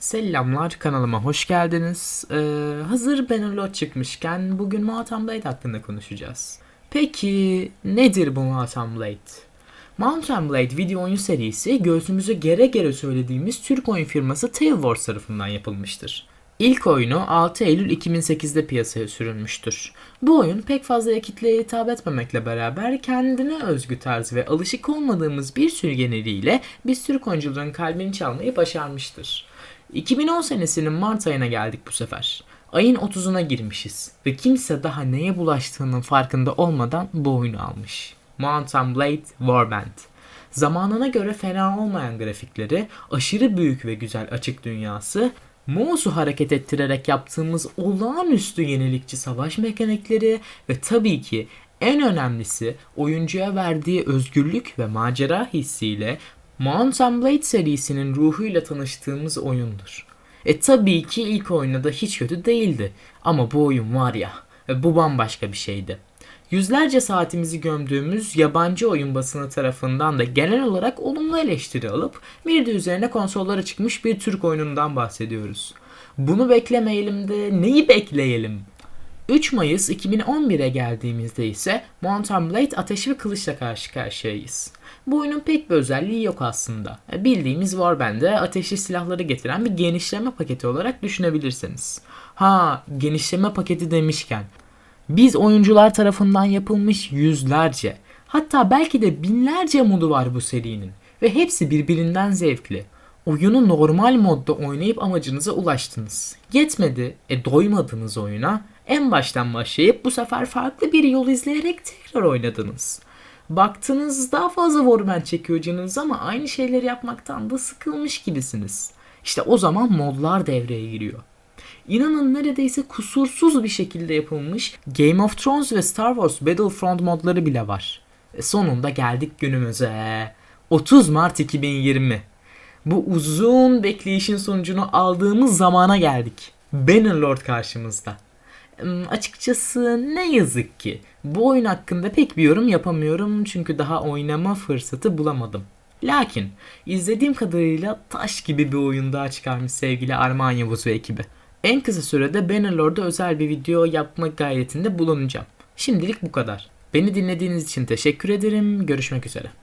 Selamlar kanalıma hoş geldiniz. Ee, hazır Bannerlord çıkmışken bugün Mountain Blade hakkında konuşacağız. Peki nedir bu Mountain Blade? Mountain Blade video oyun serisi göğsümüze gere gere söylediğimiz Türk oyun firması Tailwords tarafından yapılmıştır. İlk oyunu 6 Eylül 2008'de piyasaya sürülmüştür. Bu oyun pek fazla kitleye hitap etmemekle beraber kendine özgü tarz ve alışık olmadığımız bir sürü geneliyle biz Türk oyuncuların kalbini çalmayı başarmıştır. 2010 senesinin Mart ayına geldik bu sefer. Ayın 30'una girmişiz ve kimse daha neye bulaştığının farkında olmadan bu oyunu almış. Mountain Blade Warband. Zamanına göre fena olmayan grafikleri, aşırı büyük ve güzel açık dünyası, mouse'u hareket ettirerek yaptığımız olağanüstü yenilikçi savaş mekanikleri ve tabii ki en önemlisi oyuncuya verdiği özgürlük ve macera hissiyle Mountain Blade serisinin ruhuyla tanıştığımız oyundur. E tabii ki ilk oyunda da hiç kötü değildi. Ama bu oyun var ya, e, bu bambaşka bir şeydi. Yüzlerce saatimizi gömdüğümüz yabancı oyun basını tarafından da genel olarak olumlu eleştiri alıp bir de üzerine konsollara çıkmış bir Türk oyunundan bahsediyoruz. Bunu beklemeyelim de neyi bekleyelim? 3 Mayıs 2011'e geldiğimizde ise Mountain Blade Ateş ve Kılıç'la karşı karşıyayız. Bu oyunun pek bir özelliği yok aslında. E, Bildiğimiz Warband'e ateşli silahları getiren bir genişleme paketi olarak düşünebilirsiniz. Ha genişleme paketi demişken biz oyuncular tarafından yapılmış yüzlerce hatta belki de binlerce modu var bu serinin ve hepsi birbirinden zevkli. Oyunu normal modda oynayıp amacınıza ulaştınız. Yetmedi, e doymadınız oyuna. En baştan başlayıp bu sefer farklı bir yol izleyerek tekrar oynadınız. Baktınız daha fazla Warband çekiyor canınız ama aynı şeyleri yapmaktan da sıkılmış gibisiniz. İşte o zaman modlar devreye giriyor. İnanın neredeyse kusursuz bir şekilde yapılmış Game of Thrones ve Star Wars Battlefront modları bile var. E sonunda geldik günümüze. 30 Mart 2020. Bu uzun bekleyişin sonucunu aldığımız zamana geldik. Bannerlord karşımızda. Açıkçası ne yazık ki bu oyun hakkında pek bir yorum yapamıyorum çünkü daha oynama fırsatı bulamadım. Lakin izlediğim kadarıyla taş gibi bir oyun daha çıkarmış sevgili Armağan Yavuz ve ekibi. En kısa sürede Bannerlord'a özel bir video yapma gayretinde bulunacağım. Şimdilik bu kadar. Beni dinlediğiniz için teşekkür ederim. Görüşmek üzere.